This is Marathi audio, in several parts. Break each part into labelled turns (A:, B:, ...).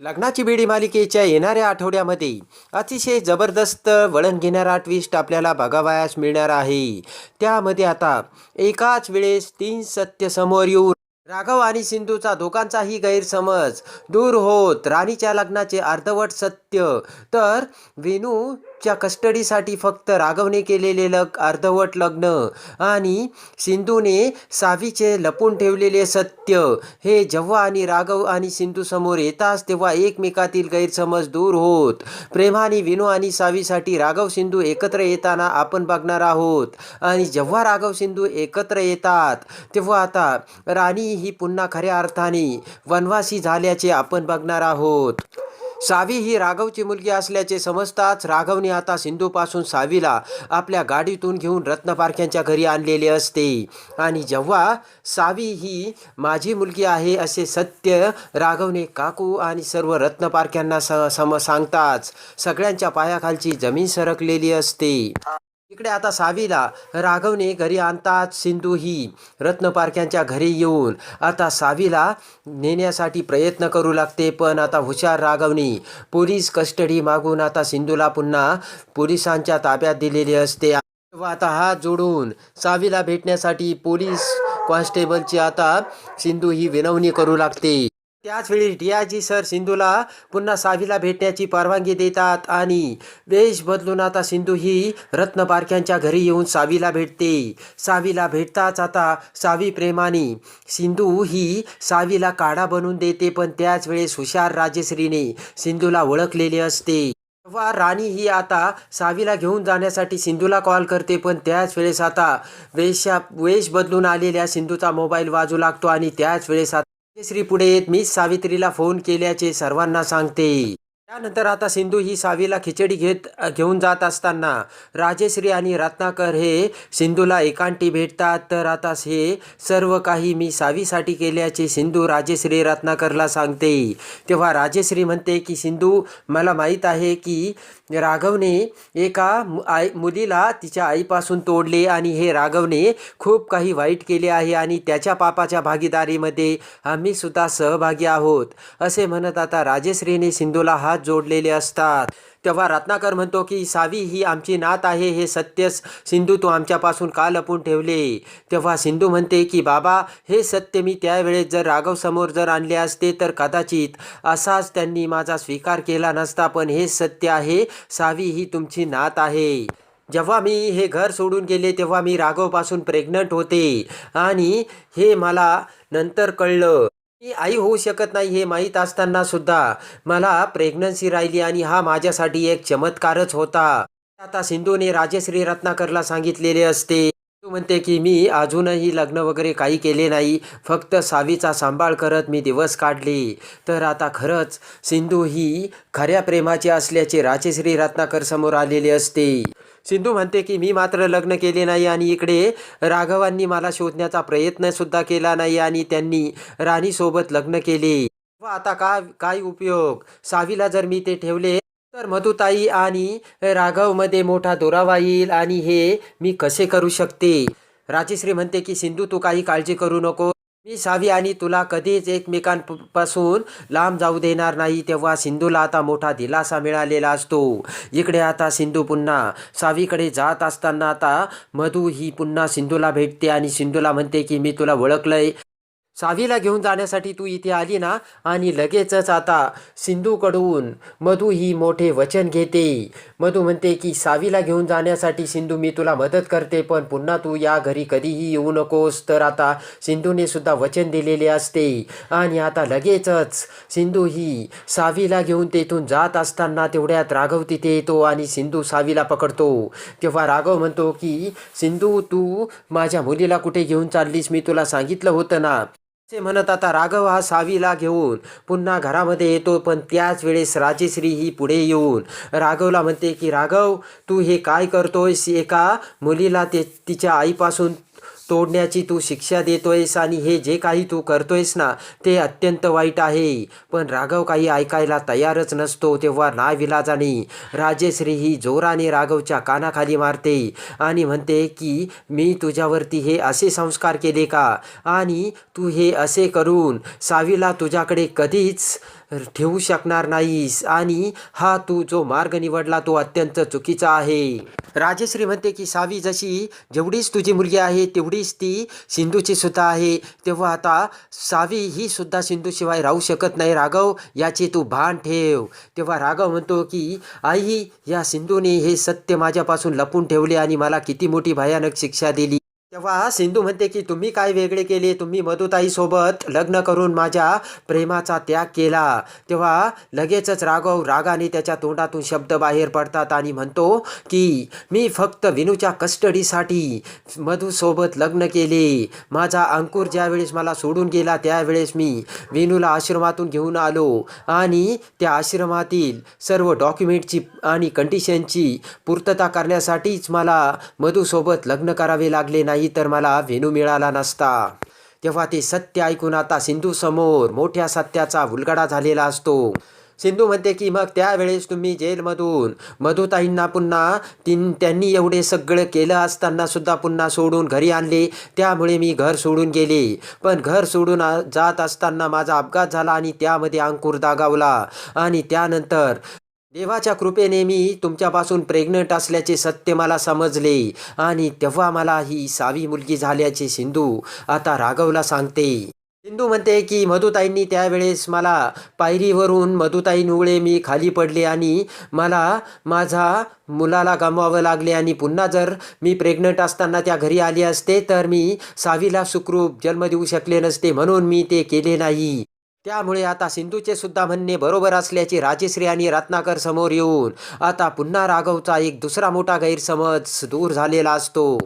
A: लग्नाची बेडी मालिकेच्या येणाऱ्या आठवड्यामध्ये अतिशय जबरदस्त वळण घेणारा ट्विस्ट आपल्याला बघावयास मिळणार आहे. त्यामध्ये आता एकाच वेळेस तीन सत्य समोर येऊन राघव आणि सिंधूचा दोघांचाही गैरसमज दूर होत राणीच्या लग्नाचे अर्धवट सत्य. तर वेणू च्या कस्टडीसाठी फक्त राघवने केलेले लग अर्धवट लग्न आणि सिंधूने सावीचे लपून ठेवलेले सत्य. हे जेव्हा आणि राघव आणि सिंधू समोर येताच तेव्हा एकमेकातील गैरसमज दूर होत. प्रेमाने विनू आणि सावीसाठी राघव सिंधू एकत्र येताना आपण बघणार आहोत. आणि जेव्हा राघव सिंधू एकत्र येतात तेव्हा आता राणी ही पुन्हा खऱ्या अर्थाने वनवासी झाल्याचे आपण बघणार आहोत. सावी ही राघवची मुलगी असल्याचे समजताच राघवने आता सिंधूपासून सावीला आपल्या गाडीतून घेऊन रत्नपारख्यांच्या घरी आणलेले असते. आणि जेव्हा सावी ही माझी मुलगी आहे असे सत्य राघवने काकू आणि सर्व रत्नपारख्यांना स सम सांगताच सगळ्यांच्या पायाखालची जमीन सरकलेली असते. इकडे आता सावीला राघवने घरी आणताच सिंधू ही रत्नपारख्यांच्या घरी येऊन आता सावीला नेण्यासाठी प्रयत्न करू लागते पण आता हुशार राघवने पोलीस कस्टडी मागून आता सिंधूला पुन्हा पोलिसांच्या ताब्यात दिलेली असते. आता हात जोडून सावीला भेटण्यासाठी पोलीस कॉन्स्टेबलची आता सिंधू ही विनवणी करू लागते. त्याचवेळी रियाजी सर सिंधूला पुन्हा सावीला भेटण्याची परवानगी देतात आणि वेश बदलून आता सिंधू ही रत्नपारख्यांच्या घरी येऊन सावीला भेटते. सावीला भेटताच आता सावी प्रेमाने सिंधू ही सावीला काढा बनवून देते पण त्याच वेळेस हुशार राजेश्रीने सिंधूला ओळखलेले असते. तेव्हा राणी ही आता सावीला घेऊन जाण्यासाठी सिंधूला कॉल करते पण त्याच वेळेस आता वेशा वेश बदलून आलेल्या सिंधूचा मोबाईल वाजू लागतो आणि त्याच वेळेस आता श्री पुढे येत मी सावित्रीला फोन केल्याचे सर्वांना सांगते. त्यानंतर आता सिंधू ही सावीला खिचडी घेत घेऊन जात असताना राजेश्री आणि रत्नाकर हे सिंधूला एकांटी भेटतात. तर आता हे सर्व काही मी सावीसाठी केल्याचे सिंधू राजेश्री रत्नाकरला सांगते. तेव्हा राजेश्री म्हणते की सिंधू मला माहीत आहे की राघवने एका मु- आई मुलीला तिच्या आईपासून तोडले आणि हे राघवने खूप काही वाईट केले आहे आणि त्याच्या पापाच्या भागीदारीमध्ये आम्ही सुद्धा सहभागी आहोत. असे म्हणत आता राजेश्रीने सिंधूला हात जोडलेले असतात. तेव्हा रत्नाकर म्हणतो की सावी ही आमची नात आहे हे सत्य सिंधू तू आमच्यापासून का लपून ठेवले. तेव्हा सिंधू म्हणते की बाबा हे सत्य मी त्यावेळेस जर राघव समोर जर आणले असते तर कदाचित असाच त्यांनी माझा स्वीकार केला नसता पण हे सत्य आहे सावी ही तुमची नात आहे. जेव्हा मी हे घर सोडून गेले तेव्हा मी राघवपासून प्रेग्नंट होते. आणि हे मला नंतर कळलं. मी आई होऊ शकत नाही हे माहीत असताना सुद्धा मला प्रेग्नन्सी राहिली आणि हा माझ्यासाठी एक चमत्कारच होता. आता सिंधूने राजश्री रत्नाकरला सांगितलेले असते. तू म्हणते की मी अजूनही लग्न वगैरे काही केले नाही. फक्त सावीचा सांभाळ करत मी दिवस काढले. तर आता खरंच सिंधू ही खऱ्या प्रेमाची असल्याचे राजश्री रत्नाकर समोर आलेले असते. सिंधू म्हणते की मी मात्र लग्न केले नाही आणि इकडे राघवांनी मला शोधण्याचा प्रयत्न सुद्धा केला नाही आणि त्यांनी राणीसोबत लग्न केले. व आता का काय उपयोग? सावीला जर मी ते ठेवले तर मधुताई आणि राघवमध्ये मोठा दोरावा येईल आणि हे मी कसे करू शकते? राजेश्री म्हणते की सिंधू तू काही काळजी करू नको. मी सावी आणि तुला कधीच एकमेकांपासून लांब जाऊ देणार नाही तेव्हा सिंधूला आता मोठा दिलासा मिळालेला असतो. इकडे आता सिंधू पुन्हा सावीकडे जात असताना आता मधू ही पुन्हा सिंधूला भेटते आणि सिंधूला म्हणते की मी तुला ओळखलंय. सावीला घेऊन जाण्यासाठी तू इथे आली ना आणि लगेचच आता सिंधूकडून मधू ही मोठे वचन घेते. मधू म्हणते की सावीला घेऊन जाण्यासाठी सिंधू मी तुला मदत करते पण पुन्हा तू या घरी कधीही येऊ नकोस. तर आता सिंधूने सुद्धा वचन दिलेले असते. आणि आता लगेचच सिंधू ही सावीला घेऊन तेथून जात असताना तेवढ्यात राघव तिथे येतो आणि सिंधू सावीला पकडतो. तेव्हा राघव म्हणतो की सिंधू तू माझ्या मुलीला कुठे घेऊन चाललीस? मी तुला सांगितलं होतं ना. असे म्हणत आता राघव हा सावीला घेऊन पुन्हा घरामध्ये येतो पण त्याच वेळेस राजेश्री ही पुढे येऊन राघवला म्हणते की राघव तू हे काय करतोयस? एका मुलीला ते तिच्या आईपासून तोडण्याची तू शिक्षा देतोयस आणि हे जे काही तू करतोयस ना ते अत्यंत वाईट आहे. पण राघव काही ऐकायला तयारच नसतो तेव्हा नाविलाजाने राजेश्री ही जोराने राघवच्या कानाखाली मारते आणि म्हणते की मी तुझ्यावरती हे असे संस्कार केले का? आणि तू हे असे करून सावीला तुझ्याकडे कधीच ठेवू शकणार नाहीस. आणि हा तू जो मार्ग निवडला तो अत्यंत चुकीचा आहे. राजेश्री म्हणते की सावी जशी जेवढीच तुझी मुलगी आहे तेवढीच ती सिंधूची सुद्धा आहे. तेव्हा आता सावी ही सुद्धा सिंधूशिवाय राहू शकत नाही राघव याची तू भान ठेव. तेव्हा राघव म्हणतो की आई या सिंधूने हे सत्य माझ्यापासून लपून ठेवले आणि मला किती मोठी भयानक शिक्षा दिली. तेव्हा सिंधू म्हणते की तुम्ही काय वेगळे केले? तुम्ही मधुताईसोबत लग्न करून माझ्या प्रेमाचा त्याग केला. तेव्हा लगेचच राघव रागाने त्याच्या तोंडातून शब्द बाहेर पडतात आणि म्हणतो की मी फक्त विनूच्या कस्टडीसाठी मधूसोबत लग्न केले. माझा अंकुर ज्यावेळेस मला सोडून गेला त्यावेळेस मी विनूला आश्रमातून घेऊन आलो आणि त्या आश्रमातील सर्व डॉक्युमेंटची आणि कंडिशनची पूर्तता करण्यासाठीच मला मधूसोबत लग्न करावे लागले नाही. तर मला वेणू मिळाला नसता. तेव्हा ते सत्य ऐकून आता सिंधू समोर मोठ्या सत्याचा उलगडा झालेला असतो. सिंधू म्हणते की मग त्यावेळेस तुम्ही जेलमधून मधुताईंना पुन्हा तीन त्यांनी एवढे सगळं केलं असताना सुद्धा पुन्हा सोडून घरी आणले. त्यामुळे मी घर सोडून गेले. पण घर सोडून आ- जात असताना माझा अपघात झाला आणि त्यामध्ये अंकुर दागावला. आणि त्यानंतर देवाच्या कृपेने मी तुमच्यापासून प्रेग्नंट असल्याचे सत्य मला समजले. आणि तेव्हा मला ही सावी मुलगी झाल्याचे सिंधू आता राघवला सांगते. सिंधू म्हणते की मधुताईंनी त्यावेळेस मला पायरीवरून मधुताईंमुळे मी खाली पडले आणि मला माझा मुलाला गमवावं लागले. आणि पुन्हा जर मी प्रेग्नंट असताना त्या घरी आली असते तर मी सावीला सुखरूप जन्म देऊ शकले नसते. म्हणून मी ते केले नाही. त्यामुळे आता सिंधूचे सुद्धा म्हणणे बरोबर असल्याचे राजेश्री आणि रत्नाकर समोर येऊन आता पुन्हा राघवचा एक दुसरा मोठा गैरसमज दूर झालेला असतो.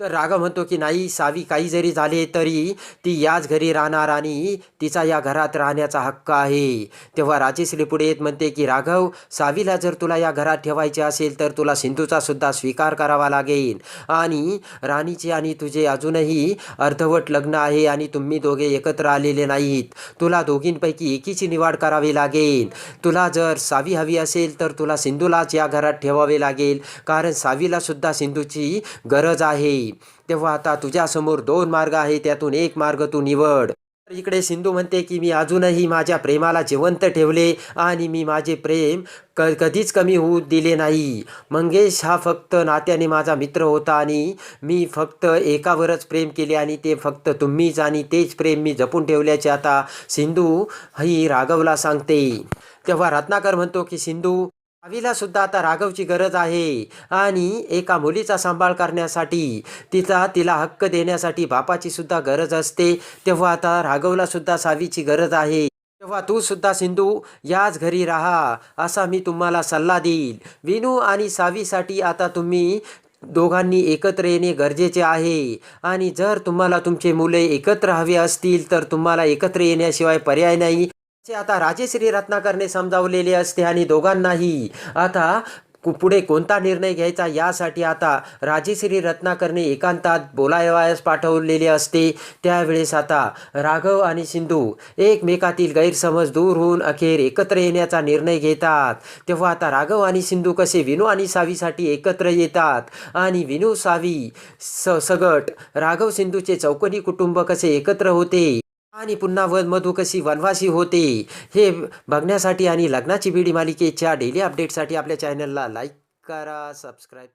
A: तर राघव म्हणतो की नाही सावी काही जरी झाले तरी ती याच घरी राहणार आणि तिचा या घरात राहण्याचा हक्क आहे. तेव्हा राजेश्री पुढे येत म्हणते की राघव सावीला जर तुला या घरात ठेवायचे असेल तर तुला सिंधूचा सुद्धा स्वीकार करावा लागेल. आणि राणीचे आणि तुझे अजूनही अर्धवट लग्न आहे आणि तुम्ही दोघे एकत्र आलेले नाहीत. तुला दोघींपैकी एकीची निवड करावी लागेल. तुला जर सावी हवी असेल तर तुला सिंधूलाच या घरात ठेवावे लागेल. कारण सावीला सुद्धा सिंधूची गरज आहे. तेव्हा आता तुझ्यासमोर दोन मार्ग आहे त्यातून एक मार्ग तू निवड. तर इकडे सिंधू म्हणते की मी अजूनही माझ्या प्रेमाला जिवंत ठेवले आणि मी माझे प्रेम क कधीच कमी होऊ दिले नाही. मंगेश हा फक्त नात्याने माझा मित्र होता आणि मी फक्त एकावरच प्रेम केले आणि ते फक्त तुम्हीच आणि तेच प्रेम मी जपून ठेवल्याचे आता सिंधू ही राघवला सांगते. तेव्हा रत्नाकर म्हणतो की सिंधू सावीला सुद्धा आता राघवची गरज आहे. आणि एका मुलीचा सांभाळ करण्यासाठी तिचा तिला हक्क देण्यासाठी बापाची सुद्धा गरज असते. तेव्हा आता राघवला सुद्धा सावीची गरज आहे. तेव्हा तू सुद्धा सिंधू याच घरी राहा असा मी तुम्हाला सल्ला देईल. विनू आणि सावीसाठी आता तुम्ही दोघांनी एकत्र येणे गरजेचे आहे. आणि जर तुम्हाला तुमचे मुले एकत्र हवे असतील तर तुम्हाला एकत्र येण्याशिवाय पर्याय नाही. असे आता राजेश्री रत्नाकरने समजावलेले असते आणि दोघांनाही आता कु- पुढे कोणता निर्णय घ्यायचा यासाठी आता राजेश्री रत्नाकरने एकांतात बोलायवायस पाठवलेले असते. त्यावेळेस आता राघव आणि सिंधू एकमेकातील गैरसमज दूर होऊन अखेर एकत्र येण्याचा निर्णय घेतात. तेव्हा आता राघव आणि सिंधू कसे विनू आणि सावीसाठी एकत्र येतात आणि विनू सावी स सगट राघव सिंधूचे चौकनी कुटुंब कसे एकत्र होते? आणि पुन्हा वधमधू कशी वनवासी होते हे बघण्यासाठी आणि लग्नाची बिडी मालिकेच्या डेली अपडेटसाठी आपल्या चॅनलला लाईक करा सबस्क्राईब